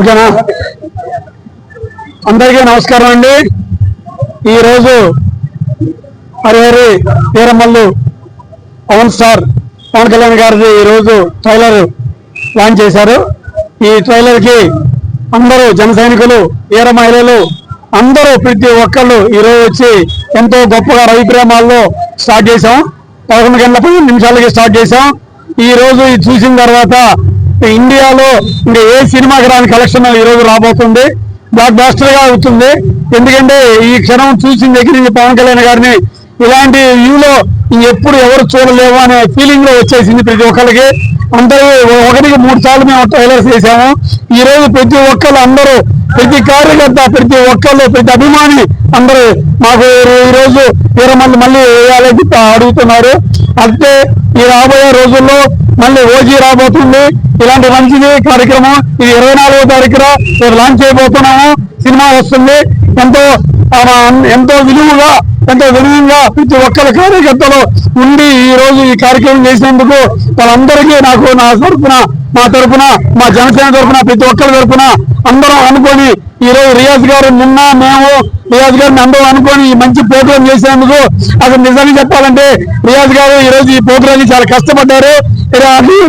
ఓకేనా? అందరికీ నమస్కారం అండి. ఈరోజు హరిహరి వీరమల్లు పవన్ స్టార్ పవన్ కళ్యాణ్ గారిది ఈరోజు ట్రైలర్ లాంచ్ చేశారు. ఈ ట్రైలర్కి అందరూ జన సైనికులు వీర మహిళలు అందరూ ప్రతి ఒక్కళ్ళు ఈరోజు వచ్చి ఎంతో గొప్పగా రవి ప్రేమాల్లో స్టార్ట్ చేశాం. పదకొండు గంటల పది నిమిషాలకి స్టార్ట్ చేశాం. ఈ రోజు ఇది చూసిన తర్వాత ఇండియాలో ఇంకా ఏ సినిమాకి రాని కలెక్షన్ ఈ రోజు రాబోతుంది? బ్లాక్ బాస్టర్గా అవుతుంది. ఎందుకంటే ఈ క్షణం చూసిన దగ్గర నుంచి పవన్ కళ్యాణ్ గారిని. ఇలాంటి వ్యూలో ఎప్పుడు ఎవరు చూడలేము అనే ఫీలింగ్లో వచ్చేసింది ప్రతి ఒక్కరికి అందరూ ఒకటికి మూడు సార్లు మేము ట్రైలర్స్ వేసాము. ఈ రోజు ప్రతి ఒక్కరు అందరూ ప్రతి కార్యకర్త ప్రతి ఒక్కళ్ళు ప్రతి అభిమాని అందరూ మాకు ఈరోజు రోజు వీరమల్లి మళ్ళీ వేయాలని అడుగుతున్నారు. అంటే ఈ రాబోయే రోజుల్లో మళ్ళీ ఓజీ రాబోతుంది. ఇలాంటి మంచిది కార్యక్రమం. ఇది ఇరవై నాలుగో తారీఖున లాంచ్ చేయబోతున్నాము సినిమా వస్తుంది. ఎంతో ఎంతో విలువగా ఎంతో విలువంగా ప్రతి ఒక్కరి కార్యకర్తలు ఉండి ఈ రోజు ఈ కార్యక్రమం చేసినందుకు వాళ్ళందరికీ నాకు నా తరపున మా తరపున మా జనసేన తరపున ప్రతి ఒక్కరి తరపున అందరం అనుకొని ఈ రోజు రియాజ్ గారు నిన్న మేము రియాజ్ గారిని అందరూ అనుకొని ఈ మంచి ప్రోగ్రాం చేసినందుకు అసలు నిజంగా చెప్పాలంటే రియాజ్ గారు ఈ రోజు ఈ ప్రోగ్రాం చాలా కష్టపడ్డారు.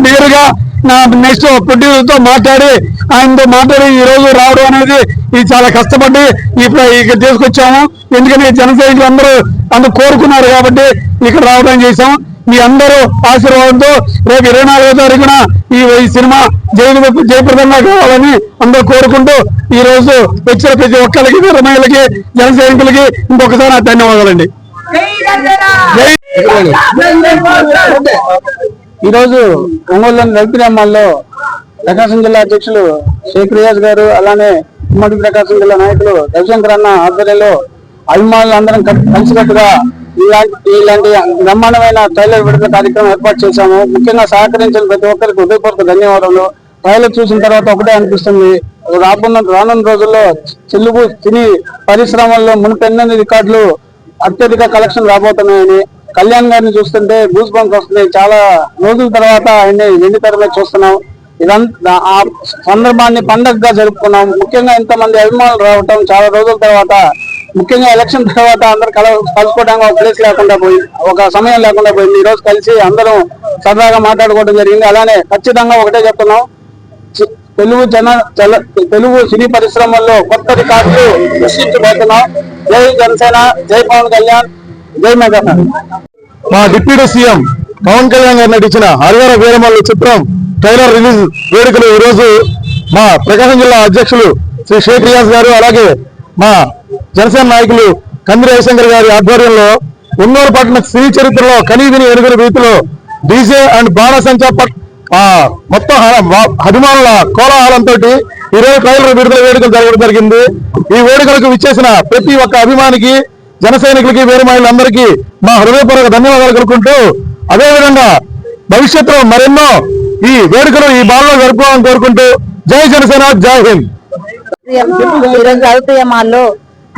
నేరుగా నా నెక్స్ట్ ప్రొడ్యూసర్తో మాట్లాడి ఆయనతో మాట్లాడి ఈ రోజు రావడం అనేది ఇది చాలా కష్టపడి ఇప్పుడు ఇక్కడ తీసుకొచ్చాము. ఎందుకంటే జన సైనికులు అందరూ అందరూ కోరుకున్నారు కాబట్టి ఇక్కడ రావడం చేశాం. మీ అందరూ ఆశీర్వాదంతో రేపు ఇరవై నాలుగో తారీఖున ఈ సినిమా జయ జయప్రదంగా కావాలని అందరూ కోరుకుంటూ ఈ రోజు వచ్చిన ప్రతి ఒక్కరికి రమయ్యలకి జన సైనికులకి ఇంకొకసారి నా ధన్యవాదాలండి. జై ఈరోజు ఒంగోలులోని రవిప్రేమాల్లో ప్రకాశం జిల్లా అధ్యక్షులు షేక్ రియాజ్ గారు అలానే ఉమ్మడి ప్రకాశం జిల్లా నాయకులు రవిశంకర్ అన్న ఆధ్వర్యంలో అభిమానులు అందరం కలిసికట్టుగా ఇలాంటి ఇలాంటి బ్రహ్మాండమైన ట్రైలర్ విడుదల కార్యక్రమం ఏర్పాటు చేశాము. ముఖ్యంగా సహకరించిన ప్రతి ఒక్కరికి హృదయపూర్వక ధన్యవాదాలు ట్రైలర్ చూసిన తర్వాత ఒకటే అనిపిస్తుంది. రాబోన్న రానున్న రోజుల్లో తెలుగు సినీ పరిశ్రమల్లో మునిపెన్నని రికార్డులు అత్యధిక కలెక్షన్ రాబోతున్నాయని కళ్యాణ్ గారిని చూస్తుంటే గూస్ బంక్ వస్తుంది చాలా రోజుల తర్వాత ఆయన్ని వెండి తెర మీద చూస్తున్నాం. ఇదంతా ఆ సందర్భాన్ని పండగగా జరుపుకున్నాం. ముఖ్యంగా ఇంతమంది అభిమానులు రావటం చాలా రోజుల తర్వాత ముఖ్యంగా ఎలక్షన్ తర్వాత అందరు కల కలుసుకోవడానికి ఒక ప్లేస్ లేకుండా పోయి ఒక సమయం లేకుండా పోయింది. ఈ రోజు కలిసి అందరం సరదాగా మాట్లాడుకోవడం జరిగింది. అలానే ఖచ్చితంగా ఒకటే చెప్తున్నాం. తెలుగు జన తెలుగు సినీ పరిశ్రమల్లో కొత్త రికార్డులు సృష్టించబోతున్నాం. జై జనసేన జై పవన్ కళ్యాణ్ జై మెగా మా డిప్యూటీ సీఎం పవన్ కళ్యాణ్ గారు నటించిన హరిహర వీరమల్లు చిత్రం ట్రైలర్ రిలీజ్ వేడుకలు ఈ రోజు మా ప్రకాశం జిల్లా అధ్యక్షులు శ్రీ షేక్ రియాజ్ గారు అలాగే మా జనసేన నాయకులు కంది రవిశంకర్ గారి ఆధ్వర్యంలో ఉన్నూరు పట్టణ స్త్రీ చరిత్రలో కనీవిని ఎరుగుల రీతిలో డీజే అండ్ బాణసంచా పట్ ఆ మొత్తం అభిమానుల కోలాహలంతో ఈ రోజు ట్రైలర్ విడుదల వేడుకలు జరగడం జరిగింది. ఈ వేడుకలకు విచ్చేసిన ప్రతి ఒక్క అభిమానికి జన సైనికులకి వేరు మా హృదయపూర్వక ధన్యవాదాలు కలుపుకుంటూ అదేవిధంగా భవిష్యత్తులో మరెన్నో ఈ వేడుకలు ఈ బాలలో జరుపుకోవాలని కోరుకుంటూ జై జనసేన జై హింద్. ఈరోజు అవుతాయి మాల్లో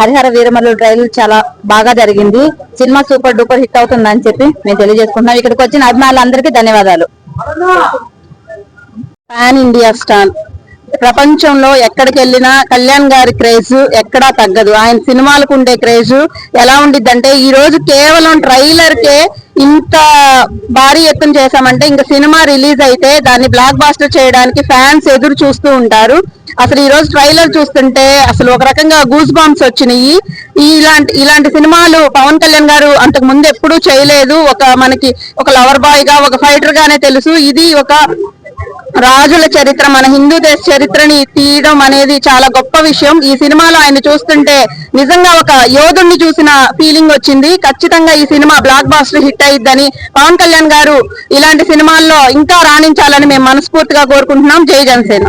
హరిహర వీరమల్లు ట్రైల్ చాలా బాగా జరిగింది. సినిమా సూపర్ డూపర్ హిట్ అవుతుందని చెప్పి మేము తెలియజేసుకుంటున్నాం. ఇక్కడికి వచ్చిన అభిమానులందరికీ ధన్యవాదాలు. Pan India star. ప్రపంచంలో ఎక్కడికి వెళ్ళినా కళ్యాణ్ గారి క్రేజ్ ఎక్కడా తగ్గదు. ఆయన సినిమాలకు ఉండే క్రేజ్ ఎలా ఉండిద్దంటే ఈ రోజు కేవలం ట్రైలర్ కే ఇంత భారీ ఎత్తున చేశామంటే ఇంకా సినిమా రిలీజ్ అయితే దాన్ని బ్లాక్ బాస్టర్ చేయడానికి ఫ్యాన్స్ ఎదురు చూస్తూ ఉంటారు. అసలు ఈ రోజు ట్రైలర్ చూస్తుంటే అసలు ఒక రకంగా గూస్ బాంబ్స్ వచ్చినాయి. ఇలాంటి ఇలాంటి సినిమాలు పవన్ కళ్యాణ్ గారు అంతకు ముందు ఎప్పుడూ చేయలేదు. ఒక మనకి ఒక లవర్ బాయ్గా ఒక ఫైటర్ గానే తెలుసు. ఇది ఒక రాజుల చరిత్ర మన హిందూ దేశ చరిత్రని తీయడం అనేది చాలా గొప్ప విషయం. ఈ సినిమాలో ఆయన చూస్తుంటే నిజంగా ఒక యోధుణ్ణి చూసిన ఫీలింగ్ వచ్చింది. ఖచ్చితంగా ఈ సినిమా బ్లాక్ బాస్టర్ హిట్ అయ్యిద్దని పవన్ కళ్యాణ్ గారు ఇలాంటి సినిమాల్లో ఇంకా రాణించాలని మేము మనస్ఫూర్తిగా కోరుకుంటున్నాం. జై జనసేన.